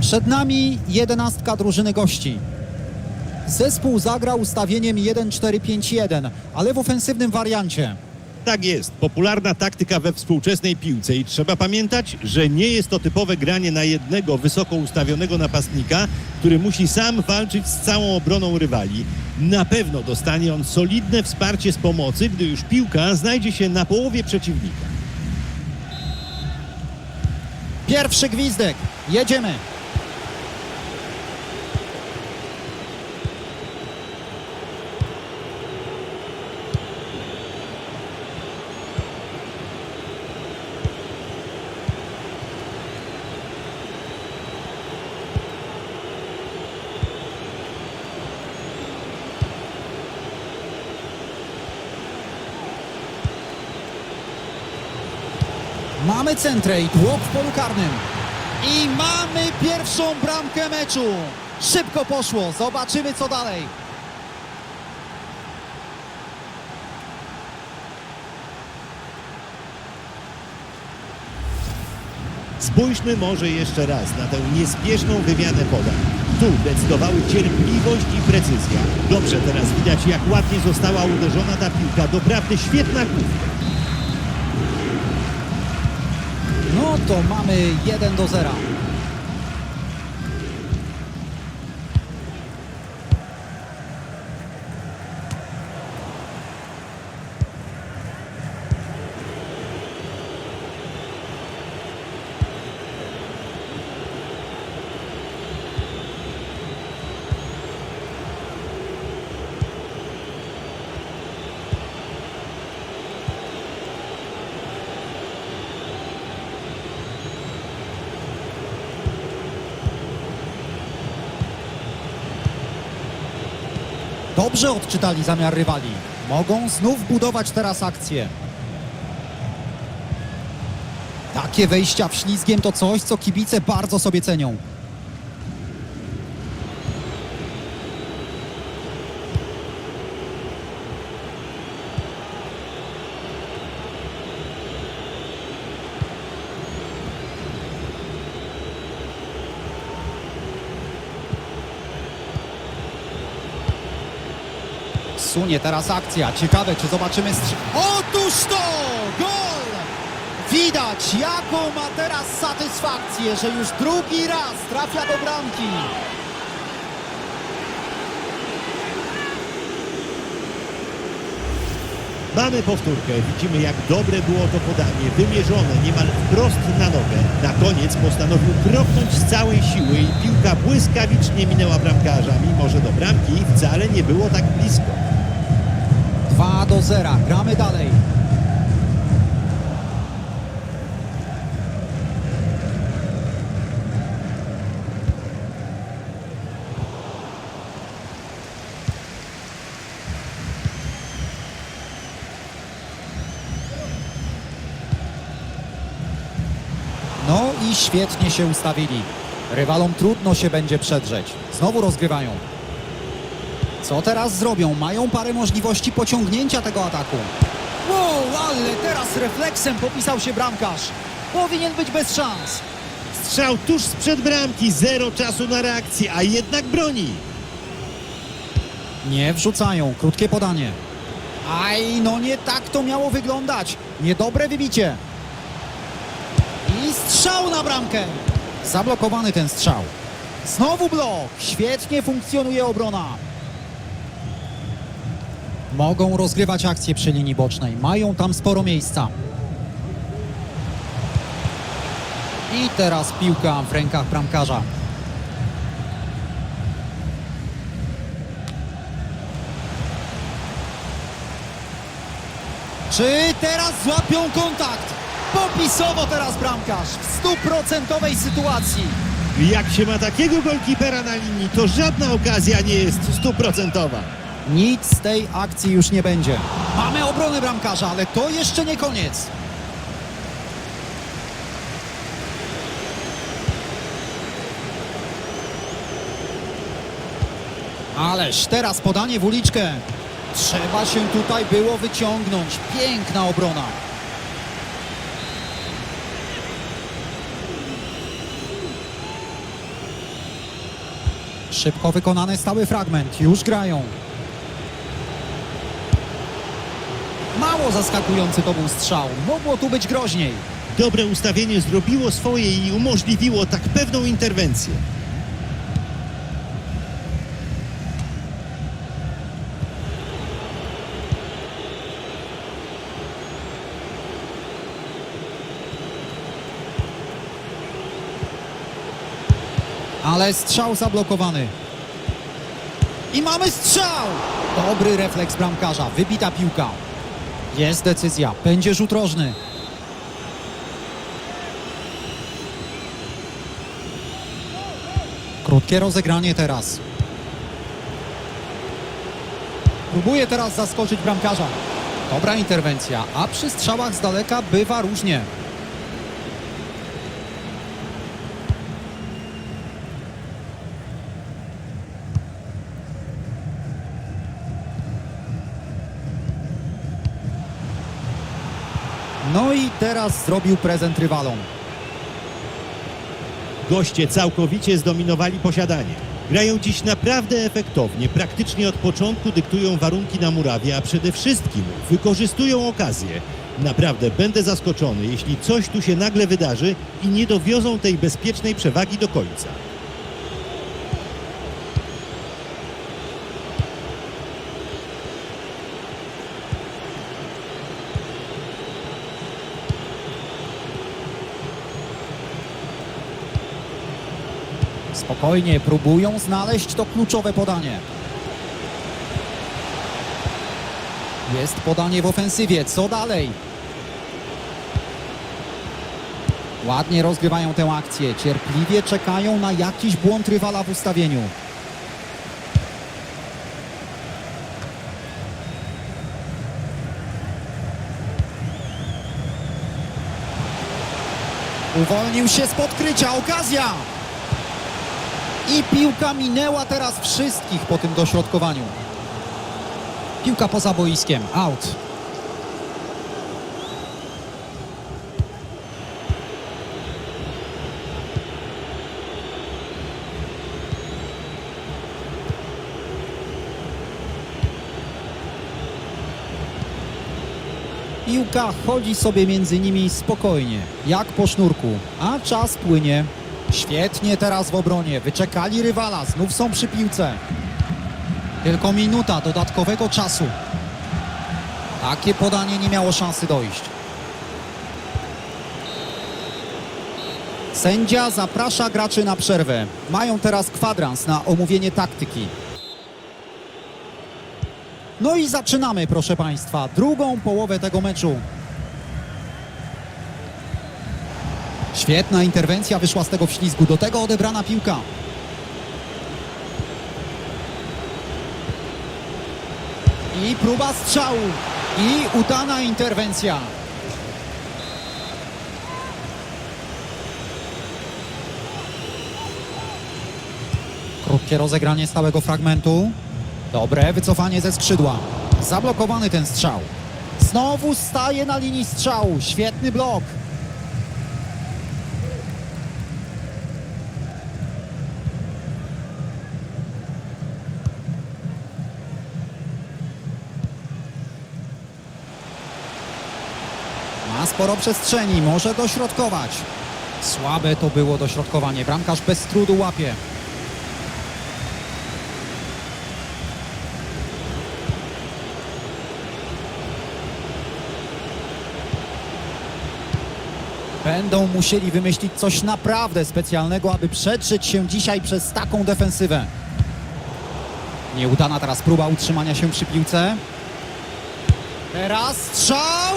Przed nami jedenastka drużyny gości. Zespół zagrał ustawieniem 1-4-5-1, ale w ofensywnym wariancie. Tak jest, popularna taktyka we współczesnej piłce i trzeba pamiętać, że nie jest to typowe granie na jednego wysoko ustawionego napastnika, który musi sam walczyć z całą obroną rywali. Na pewno dostanie on solidne wsparcie z pomocy, gdy już piłka znajdzie się na połowie przeciwnika. Pierwszy gwizdek. Jedziemy. Mamy i tłok w polu karnym. I mamy pierwszą bramkę meczu. Szybko poszło. Zobaczymy co dalej. Spójrzmy może jeszcze raz na tę niespieszną wymianę podań. Tu decydowały cierpliwość i precyzja. Dobrze teraz widać, jak ładnie została uderzona ta piłka. Doprawdy świetna główka. No to mamy 1 do 0. Dobrze odczytali zamiar rywali. Mogą znów budować teraz akcję. Takie wejścia w ślizgiem to coś, co kibice bardzo sobie cenią. Sunie teraz akcja. Ciekawe, czy zobaczymy strzy... Otóż to! Gol! Widać, jaką ma teraz satysfakcję, że już drugi raz trafia do bramki. Mamy powtórkę. Widzimy, jak dobre było to podanie. Wymierzone niemal wprost na nogę. Na koniec postanowił kropnąć z całej siły i piłka błyskawicznie minęła bramkarza. Mimo, że do bramki wcale nie było tak blisko. 2 do 0. Gramy dalej. No i świetnie się ustawili. Rywalom trudno się będzie przedrzeć. Znowu rozgrywają. Co teraz zrobią? Mają parę możliwości pociągnięcia tego ataku. Wow, ale teraz refleksem popisał się bramkarz. Powinien być bez szans. Strzał tuż sprzed bramki. Zero czasu na reakcję, a jednak broni. Nie wrzucają. Krótkie podanie. Aj, no nie tak to miało wyglądać. Niedobre wybicie. I strzał na bramkę. Zablokowany ten strzał. Znowu blok. Świetnie funkcjonuje obrona. Mogą rozgrywać akcje przy linii bocznej. Mają tam sporo miejsca. I teraz piłka w rękach bramkarza. Czy teraz złapią kontakt? Popisowo teraz bramkarz w stuprocentowej sytuacji. Jak się ma takiego golkipera na linii, to żadna okazja nie jest stuprocentowa. Nic z tej akcji już nie będzie. Mamy obronę bramkarza, ale to jeszcze nie koniec. Ależ teraz podanie w uliczkę. Trzeba się tutaj było wyciągnąć. Piękna obrona. Szybko wykonany stały fragment. Już grają. Zaskakujący to był strzał. Mogło tu być groźniej. Dobre ustawienie zrobiło swoje i umożliwiło tak pewną interwencję. Ale strzał zablokowany. I mamy strzał! Dobry refleks bramkarza. Wybita piłka. Jest decyzja. Będzie rzut rożny. Krótkie rozegranie teraz. Próbuje teraz zaskoczyć bramkarza. Dobra interwencja, a przy strzałach z daleka bywa różnie. No i teraz zrobił prezent rywalom. Goście całkowicie zdominowali posiadanie. Grają dziś naprawdę efektownie, praktycznie od początku dyktują warunki na murawie, a przede wszystkim wykorzystują okazję. Naprawdę będę zaskoczony, jeśli coś tu się nagle wydarzy i nie dowiozą tej bezpiecznej przewagi do końca. Spokojnie próbują znaleźć to kluczowe podanie. Jest podanie w ofensywie. Co dalej? Ładnie rozgrywają tę akcję. Cierpliwie czekają na jakiś błąd rywala w ustawieniu. Uwolnił się z podkrycia. Okazja! I piłka minęła teraz wszystkich po tym dośrodkowaniu. Piłka poza boiskiem. Out. Piłka chodzi sobie między nimi spokojnie, jak po sznurku, a czas płynie. Świetnie teraz w obronie, wyczekali rywala, znów są przy piłce. Tylko minuta dodatkowego czasu. Takie podanie nie miało szansy dojść. Sędzia zaprasza graczy na przerwę. Mają teraz kwadrans na omówienie taktyki. No i zaczynamy, proszę Państwa, drugą połowę tego meczu. Świetna interwencja wyszła z tego wślizgu. Do tego odebrana piłka. I próba strzału. I udana interwencja. Krótkie rozegranie stałego fragmentu. Dobre wycofanie ze skrzydła. Zablokowany ten strzał. Znowu staje na linii strzału. Świetny blok. Ma sporo przestrzeni, może dośrodkować. Słabe to było dośrodkowanie. Bramkarz bez trudu łapie. Będą musieli wymyślić coś naprawdę specjalnego, aby przedrzeć się dzisiaj przez taką defensywę. Nieudana teraz próba utrzymania się przy piłce. Teraz strzał!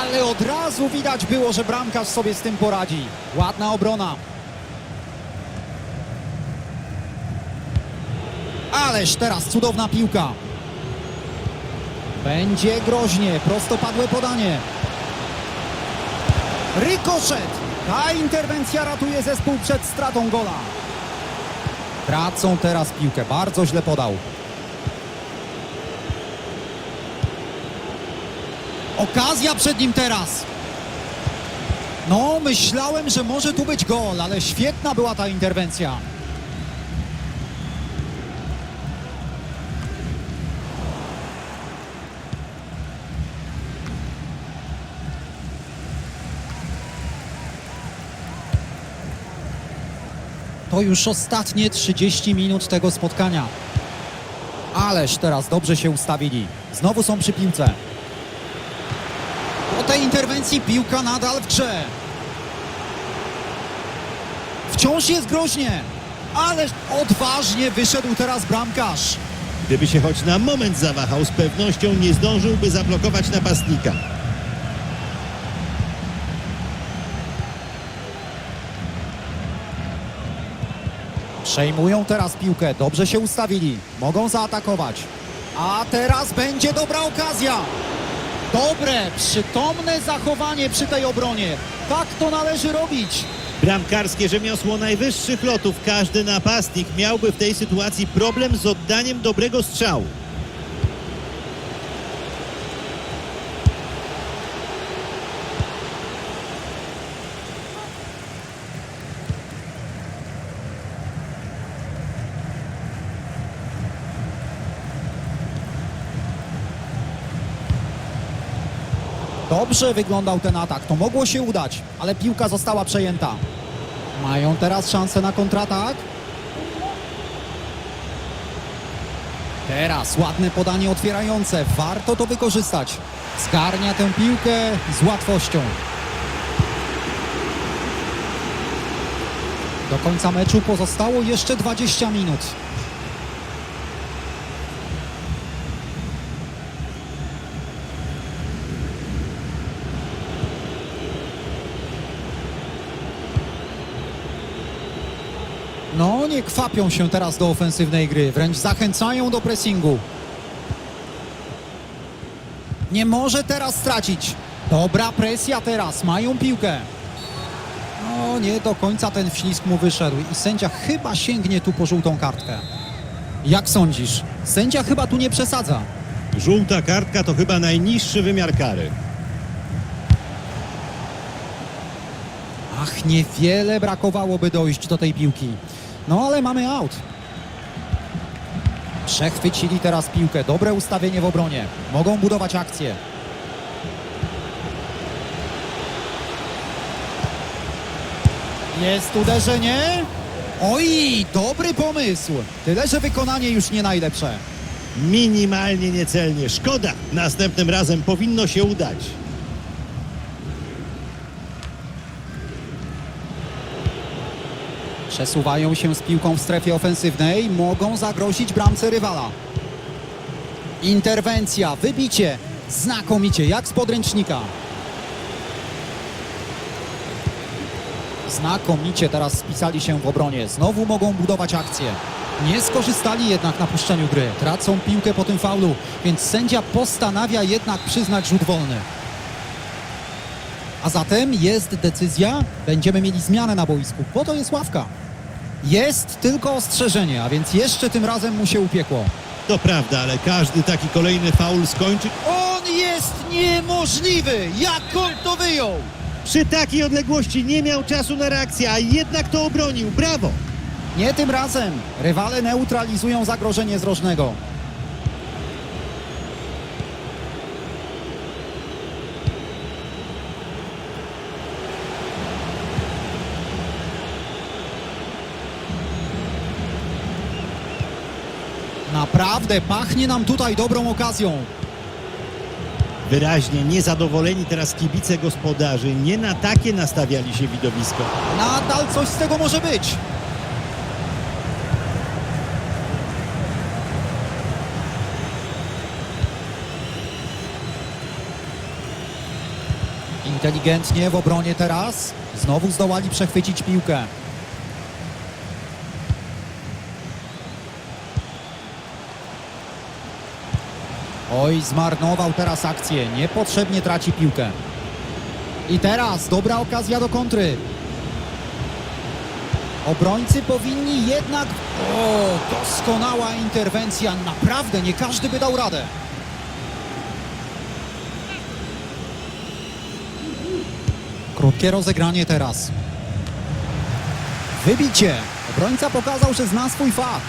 Ale od razu widać było, że bramkarz sobie z tym poradzi. Ładna obrona. Ależ teraz cudowna piłka. Będzie groźnie, prostopadłe podanie. Rykoszet! Ta interwencja ratuje zespół przed stratą gola. Tracą teraz piłkę, bardzo źle podał. Okazja przed nim teraz. No, myślałem, że może tu być gol, ale świetna była ta interwencja. To już ostatnie 30 minut tego spotkania. Ależ teraz dobrze się ustawili. Znowu są przy piłce. Tej interwencji piłka nadal w grze. Wciąż jest groźnie. Ależ odważnie wyszedł teraz bramkarz. Gdyby się choć na moment zawahał, z pewnością nie zdążyłby zablokować napastnika. Przejmują teraz piłkę. Dobrze się ustawili. Mogą zaatakować. A teraz będzie dobra okazja. Dobre, przytomne zachowanie przy tej obronie. Tak to należy robić. Bramkarskie rzemiosło najwyższych lotów. Każdy napastnik miałby w tej sytuacji problem z oddaniem dobrego strzału. Dobrze wyglądał ten atak. To mogło się udać, ale piłka została przejęta. Mają teraz szansę na kontratak. Teraz ładne podanie otwierające. Warto to wykorzystać. Zgarnia tę piłkę z łatwością. Do końca meczu pozostało jeszcze 20 minut. No, nie kwapią się teraz do ofensywnej gry, wręcz zachęcają do pressingu. Nie może teraz stracić. Dobra presja teraz, mają piłkę. No, nie do końca ten wślizg mu wyszedł i sędzia chyba sięgnie tu po żółtą kartkę. Jak sądzisz? Sędzia chyba tu nie przesadza. Żółta kartka to chyba najniższy wymiar kary. Ach, niewiele brakowałoby dojść do tej piłki. No ale mamy aut. Przechwycili teraz piłkę. Dobre ustawienie w obronie. Mogą budować akcję. Jest uderzenie. Oj, dobry pomysł. Tyle, że wykonanie już nie najlepsze. Minimalnie niecelnie. Szkoda. Następnym razem powinno się udać. Przesuwają się z piłką w strefie ofensywnej. Mogą zagrozić bramce rywala. Interwencja, wybicie. Znakomicie, jak z podręcznika. Znakomicie teraz spisali się w obronie. Znowu mogą budować akcję. Nie skorzystali jednak na puszczeniu gry. Tracą piłkę po tym faulu, więc sędzia postanawia jednak przyznać rzut wolny. A zatem jest decyzja, będziemy mieli zmianę na boisku. Po to jest ławka. Jest tylko ostrzeżenie, a więc jeszcze tym razem mu się upiekło. To prawda, ale każdy taki kolejny faul skończy. On jest niemożliwy! Jak on to wyjął? Przy takiej odległości nie miał czasu na reakcję, a jednak to obronił. Brawo! Nie tym razem. Rywale neutralizują zagrożenie z rożnego. Naprawdę pachnie nam tutaj dobrą okazją. Wyraźnie niezadowoleni teraz kibice gospodarzy. Nie na takie nastawiali się widowisko. Nadal coś z tego może być. Inteligentnie w obronie teraz. Znowu zdołali przechwycić piłkę. Oj, zmarnował teraz akcję. Niepotrzebnie traci piłkę. I teraz dobra okazja do kontry. Obrońcy powinni jednak... O, doskonała interwencja. Naprawdę nie każdy by dał radę. Krótkie rozegranie teraz. Wybicie. Obrońca pokazał, że zna swój fach.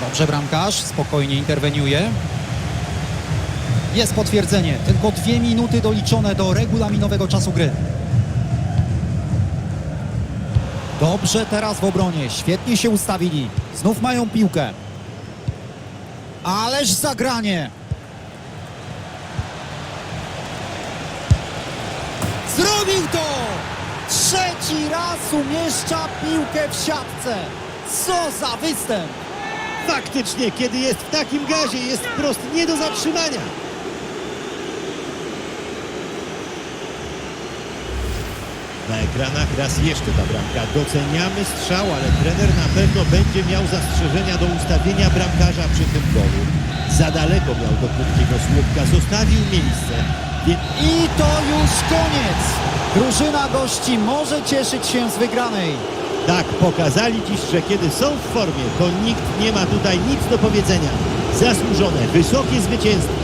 Dobrze bramkarz, spokojnie interweniuje. Jest potwierdzenie. Tylko dwie minuty doliczone do regulaminowego czasu gry. Dobrze teraz w obronie. Świetnie się ustawili. Znów mają piłkę. Ależ zagranie. Zrobił to! Trzeci raz umieszcza piłkę w siatce. Co za występ! Faktycznie, kiedy jest w takim gazie, jest wprost nie do zatrzymania. Na ekranach raz jeszcze ta bramka. Doceniamy strzał, ale trener na pewno będzie miał zastrzeżenia do ustawienia bramkarza przy tym golu. Za daleko miał do krótkiego słupka, zostawił miejsce. I to już koniec. Drużyna gości może cieszyć się z wygranej. tak, pokazali dziś, że kiedy są w formie, to nikt nie ma tutaj nic do powiedzenia. Zasłużone, wysokie zwycięstwo.